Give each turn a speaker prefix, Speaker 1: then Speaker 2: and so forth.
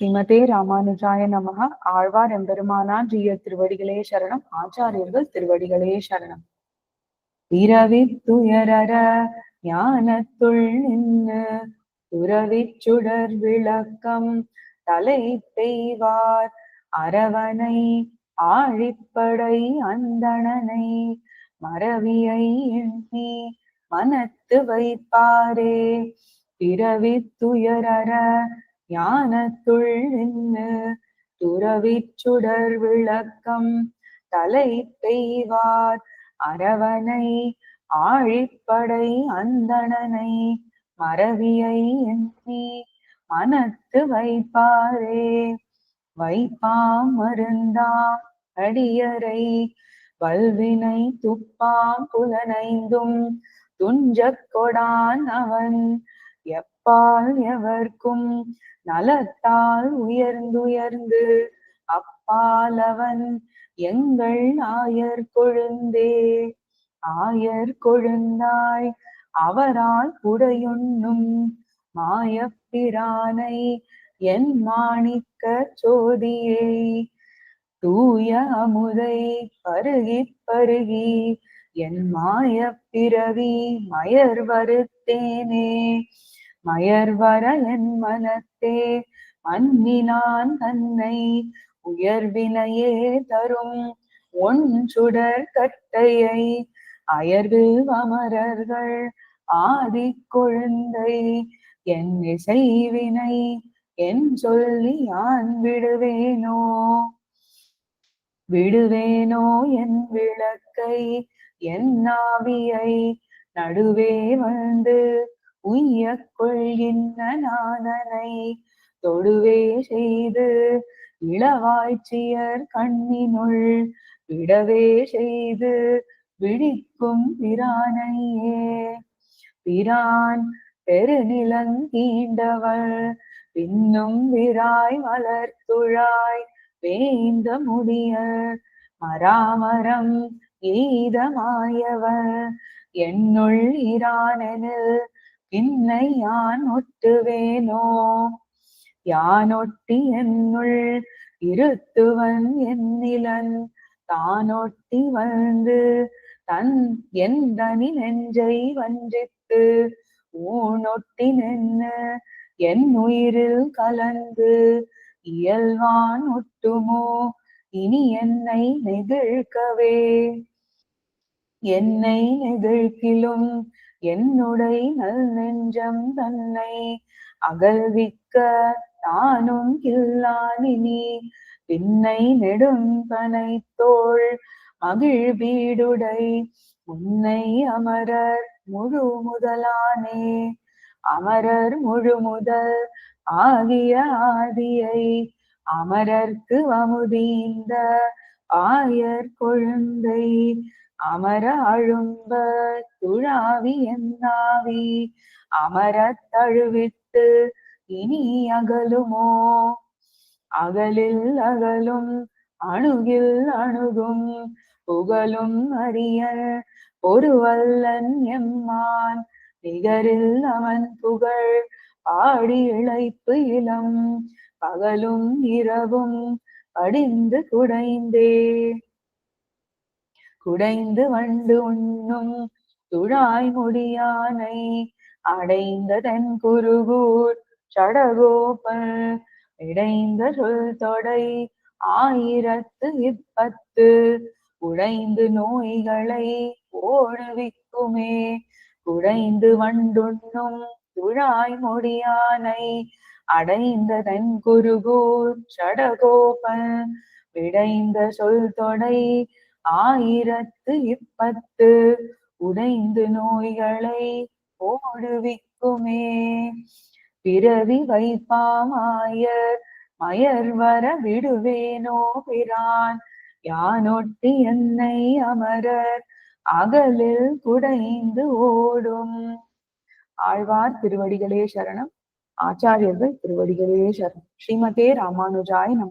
Speaker 1: ஸ்ரீமதே ராமானுஜாய நமக ஆழ்வார் எம்பெருமானார் ஜீய திருவடிகளே சரணம். ஆச்சாரியர்கள் திருவடிகளே சரணம். பிறவி துயரர ஞானத்துள் நின்று துறவி சுடர் விளக்கம் தலை பெய்வார் அரவணை ஆழிப்படை அந்தணனை மரவியை எண்ணி மனத்து வைப்பாரே. பிறவி துயரர ஞானத்துள் நின்று துறவிச் சுடர் விளக்கம் தலை பெய்வார். அரவனை ஆழிப்படை அந்தணனை மறவியை எண்ணி மனத்து வைப்பாரே. வைப்பாம் மருந்தாம் அடியரை வல்வினை துப்பாம் புலனைந்தும் துஞ்சக் கொடான் அவன் எப்பால் எவர்க்கும் நலத்தால் உயர்ந்துயர்ந்து அப்பால் அவன் எங்கள் ஆயர் கொழுந்தே. ஆயர் கொழுந்தாய் அவரால் புடையுண்ணும் மாயப்பிரானை என் மாணிக்க சோதியை. தூய அமுதை பருகி பருகி என் மாய பிறவி மயர் வருத்தேனே மயர் வர என் மனத்தே அன்னினான் தன்னை உயர்வினையே தரும் ஒன்றுடர் கட்டையை அயர்வு அமரர்கள் ஆதி கொழுந்தை என் இசைவினை என் சொல்லி யான் விடுவேனோ விடுவேனோ என் விளக்கை என் நாவியை நடுவே வந்து உய்ய கொள்கின்ற நானனை தொடுவே செய்து இளவாய்ச்சியர் கண்ணினுள் விடவே செய்து விழிக்கும் பிரானையே. பிரான் பெருநிலங்கீண்டவள் பின்னும் விராய் மலர்த்துழாய் வேந்த முடிய மராமரம் ஈதமாயவர் என்னுள் இரானெனில் பின்னை யான் ஒட்டுவேனோ? யானொட்டி என்னுள் இருத்துவன் என்னிலன் தானொட்டி வந்து தன் என் தனி நெஞ்சை வஞ்சித்து? ஊனொட்டி நின்று என் உயிரில் கலந்து இயல்வான் ஒட்டுமோ? இனி என்னை நெகிழ்க்கவே என்னை நெகிழ்க்கிலும் என்னுடை நல் நெஞ்சம் தன்னை அகழ்விக்க தானும் கில்லானினி பின்னை நெடும் பனைத்தோள் மகிழ்வீடுடை. உன்னை அமரர் முழு முதலானே. அமரர் முழு முதல் ஆகிய ஆதியை அமரர்க்கு அமுதீந்த ஆயர் கொழுந்தை. அமர அழும்ப துழாவி என்னாவி அமர தழுவிட்டு இனி அகலுமோ? அகலில் அகலும் அணுகில் அணுகும் புகழும் அறிய ஒருவல்லன் எம்மான். நிகரில் அவன் புகழ் பாடி இழைப்பு இளம் பகலும் இரவும் படிந்து குடைந்தே. குடைந்து வண்டு உண்ணும் துழாய் முடியானை அடைந்த தென் குருகூர் சடகோபல் இடைந்த சொல் தொடை ஆயிரத்து இப்பத்து உடைந்து நோய்களை ஓடுவிக்குமே குடைந்து வண்டுண்ணும் துழாய் முடியானை அடைந்த தன் குருகூர் சடகோபன் விடைந்த சொல் தொடை ஆயிரத்து இப்பத்து உடைந்து நோய்களை ஓடுவிக்குமே பிறவி வைப்பாமாயர் மயர் வர விடுவேனோ பிரான். யானொட்டி என்னை அமரர் அகலில் குடைந்து ஓடும். ஆழ்வார் திருவடிகளே சரணம். ஆச்சாரியர்கள் திருவடிகளே சரணம். ஸ்ரீமதே ராமானுஜாய் நம.